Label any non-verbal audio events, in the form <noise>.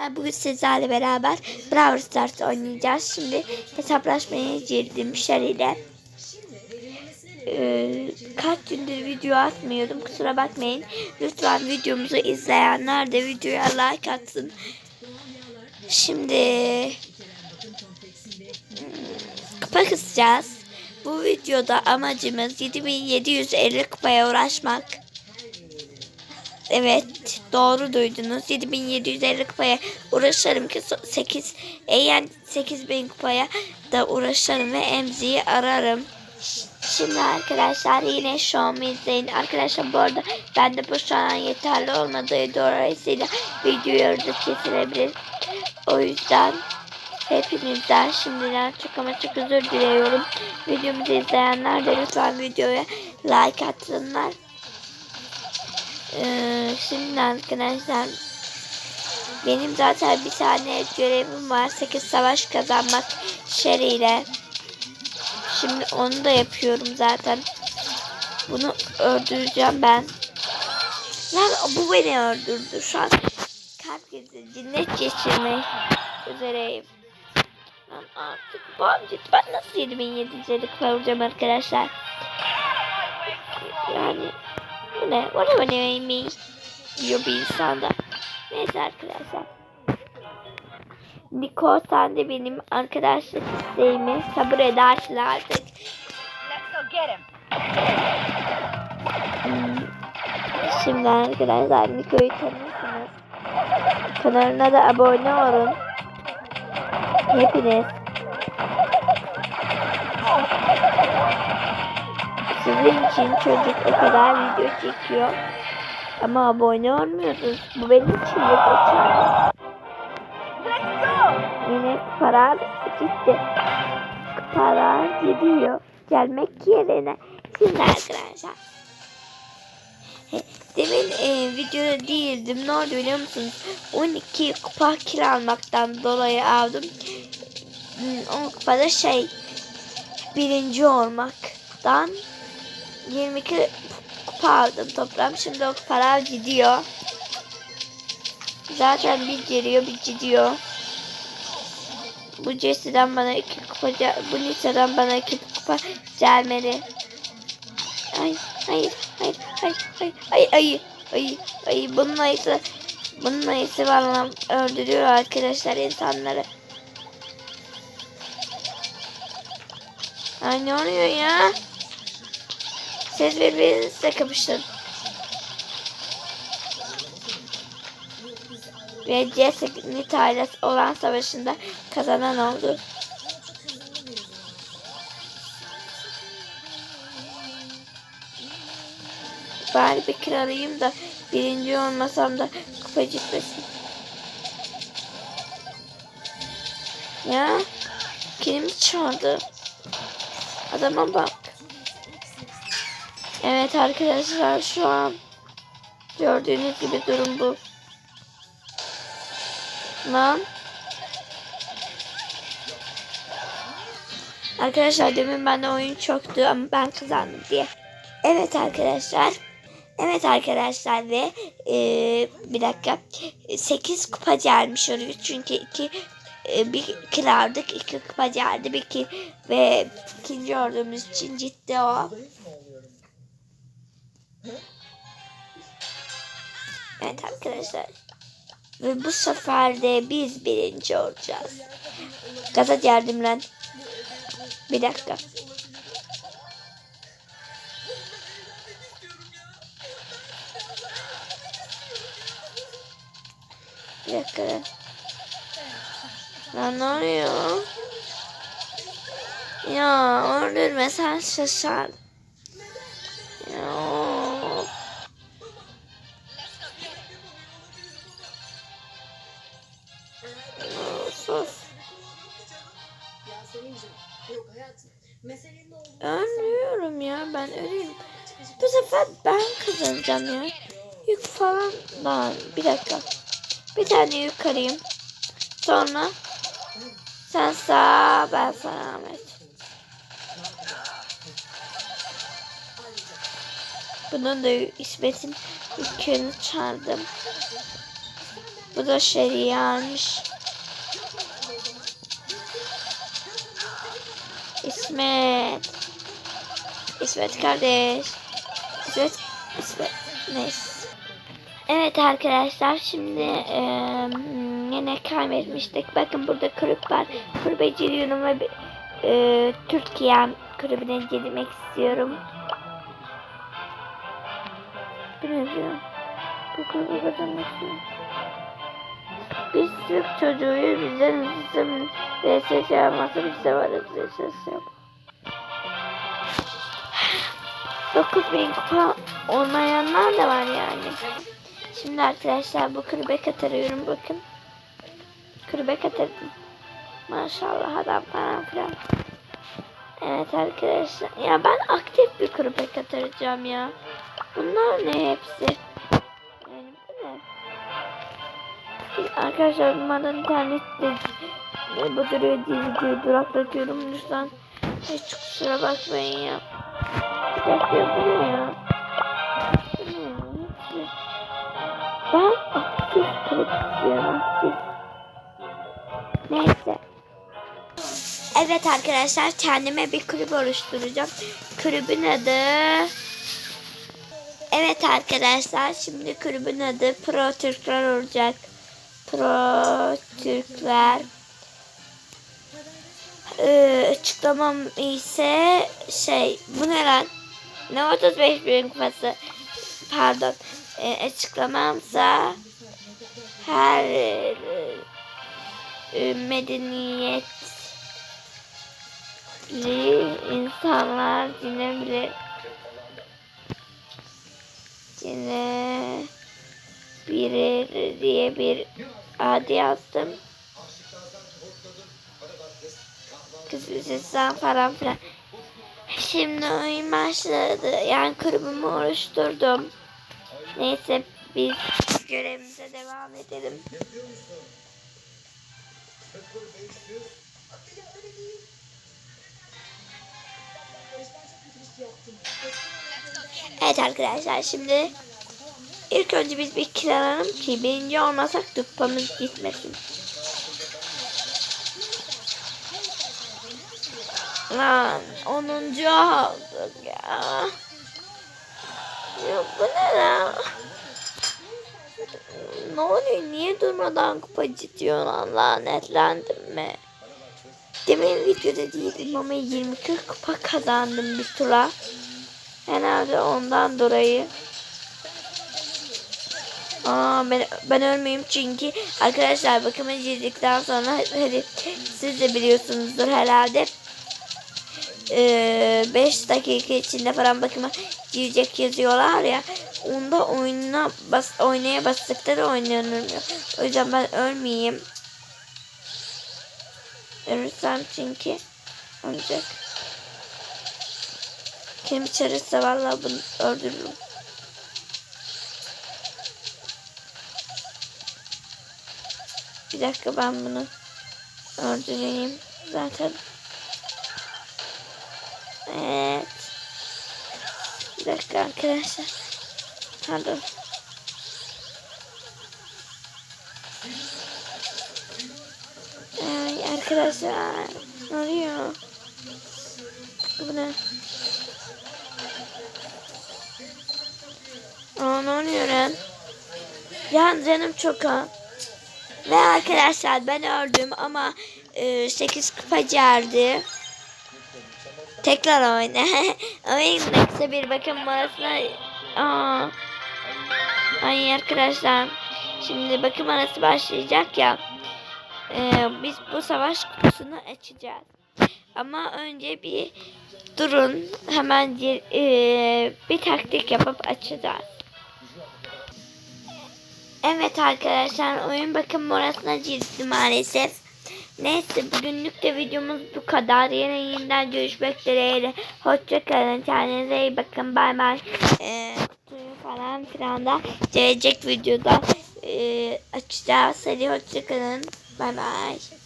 arkadaşlar bugün sizlerle beraber Brawl Stars oynayacağız. Şimdi hesaplaşmaya girdim Şer Ee, kaç gündür video atmıyorum kusura bakmayın. Lütfen videomuzu izleyenler de videoya like atsın. Şimdi hmm, kupa kısacağız. Bu videoda amacımız 7750 kupaya uğraşmak. Evet doğru duydunuz. 7750 kupaya uğraşırım ki 8 eğer 8000 kupaya da uğraşırım ve emziği ararım. Şimdi arkadaşlar yine şovumu izleyin. Arkadaşlar bu arada bende bu şu an yeterli olmadığı dolayısıyla video orada kesilebilir. O yüzden hepinizden şimdiden çok ama çok özür diliyorum. Videomuzu izleyenler de lütfen videoya like atsınlar. Ee, şimdi arkadaşlar benim zaten bir tane görevim var. 8 savaş kazanmak şeriyle. Şimdi onu da yapıyorum zaten. Bunu öldüreceğim ben. Lan bu beni öldürdü şu an. Kalp krizi, cinnet geçirmek üzereyim. Lan artık bu amcık ben nasıl 7750 kavuracağım arkadaşlar. Yani bu ne? Bana bana mi? Diyor bir insanda. Neyse arkadaşlar. Niko sen de benim arkadaşlık isteğimi sabır edersin artık. Let's go get him. Hmm. Şimdi arkadaşlar Niko'yu tanıyorsunuz. Kanalına da abone olun. Hepiniz. Sizin için çocuk o kadar video çekiyor. Ama abone olmuyorsunuz. Bu benim için de go. Yine para gitti. Para gidiyor. Gelmek yerine. Şimdi arkadaşlar. Demin e, videoda değildim. Ne oldu biliyor musunuz? 12 kupa kiralmaktan dolayı aldım. Hmm, O kupada şey birinci olmaktan 22 kupa aldım toplam. Şimdi o kupalar gidiyor. Zaten bir geliyor bir gidiyor. Bu Jesse'den bana iki kupa, bu Nisa'dan bana iki kupa gelmeli. Ay, hayır, hayır, hayır, hayır, ay, ay, ay, ay, bunun ayısı, bunun ayısı valla öldürüyor arkadaşlar insanları. Ay ne oluyor ya? Siz birbirinizle kapışın. Ve Jessica ile olan savaşında kazanan oldu. Bari bir kralıyım da birinci olmasam da kupa gitmesin. Ya kilimi çaldı. Adama bak. Evet arkadaşlar şu an gördüğünüz gibi durum bu. Lan. Arkadaşlar demin bende oyun çoktu ama ben kazandım diye. Evet arkadaşlar. Evet arkadaşlar ve e, bir dakika 8 kupa gelmiş oluyor çünkü iki e, bir kill aldık iki kupa geldi bir kill ve ikinci olduğumuz için ciddi o. Evet arkadaşlar. Ve bu sefer de biz birinci olacağız. Gaza geldim lan. Bir dakika. Bir dakika. Lan ne oluyor? Ya öldürme sen şaşar. Ölmüyorum ya ben ölüyorum. Bu sefer ben kazanacağım ya. Yük falan lan bir dakika. Bir tane yük arayayım. Sonra sen sağ ben sana Ahmet. Bunun da İsmet'in yükünü çaldım. Bu da şeriyanmış. İsmet. İsmet kardeş. İsmet. İsmet. Neyse. Evet arkadaşlar şimdi eee, yine kaybetmiştik. Bakın burada kulüp var. Kulübe giriyorum ve eee Türkiye kulübüne girmek istiyorum. Bu? Bu kulübe kazanmak istiyorum. Biz Türk çocuğuyuz. Bizden hızlı VSS yapması biz de varız. VSS yap. 9000 kupa olmayanlar da var yani. Şimdi arkadaşlar bu kulübe katılıyorum bakın. Kulübe katıldım. Maşallah adam falan filan. Evet arkadaşlar. Ya ben aktif bir kulübe katılacağım ya. Bunlar ne hepsi? Yani bu ne? Arkadaşlar umarım internette e, bu duruyor diye videoyu duraklatıyorum lütfen. Hiç kusura bakmayın ya. Evet arkadaşlar kendime bir kulüp oluşturacağım. Kulübün adı Evet arkadaşlar şimdi kulübün adı Pro Türkler olacak. Pro Türkler. Ee, açıklamam ise şey bu ne lan? Ne 35 bin kupası? Pardon. Ee, açıklamamsa her e, e, medeniyetli insanlar dinlebilir. Yine biri diye bir adı yazdım. Kızılcıktan falan filan. Şimdi oyun başladı. Yani kulübümü oluşturdum. Neyse biz görevimize devam edelim. Evet arkadaşlar şimdi ilk önce biz bir kiralalım ki birinci olmasak dupamız gitmesin. Lan 10. olduk ya. Ya bu ne lan? Ne oluyor? Niye durmadan kupa ciddiyor lan lanetlendim mi? Demin videoda değildim ama 22 kupa kazandım bir tura. Herhalde ondan dolayı. Aa ben, ben ölmeyeyim çünkü arkadaşlar bakıma girdikten sonra hadi siz de biliyorsunuzdur herhalde. 5 dakika içinde falan bakıma girecek yazıyorlar ya. Onda oyuna bas oynaya bastıkları oynanılmıyor. O yüzden ben ölmeyeyim. Ölürsem çünkü olacak. Kim içerirse vallahi bunu öldürürüm. Bir dakika ben bunu öldüreyim. Zaten Evet. Bir dakika arkadaşlar. Pardon. Ay arkadaşlar. Ne oluyor? Bu ne? Ya canım çok ha. Ve arkadaşlar ben öldüm ama e, 8 kupa geldi. Tekrar oyna. <laughs> Oyun kısa bir bakın arasına. Aa. Ay arkadaşlar. Şimdi bakım arası başlayacak ya. Ee, biz bu savaş kutusunu açacağız. Ama önce bir durun. Hemen ee, bir taktik yapıp açacağız. Evet arkadaşlar oyun bakım morasına girdi maalesef. Neyse bugünlük de videomuz bu kadar. Yine yeniden görüşmek dileğiyle. Hoşçakalın. Kendinize iyi bakın. Bay bay. Ee, falan filan da gelecek videoda ee, açacağız. Hadi hoşçakalın. Bay bay.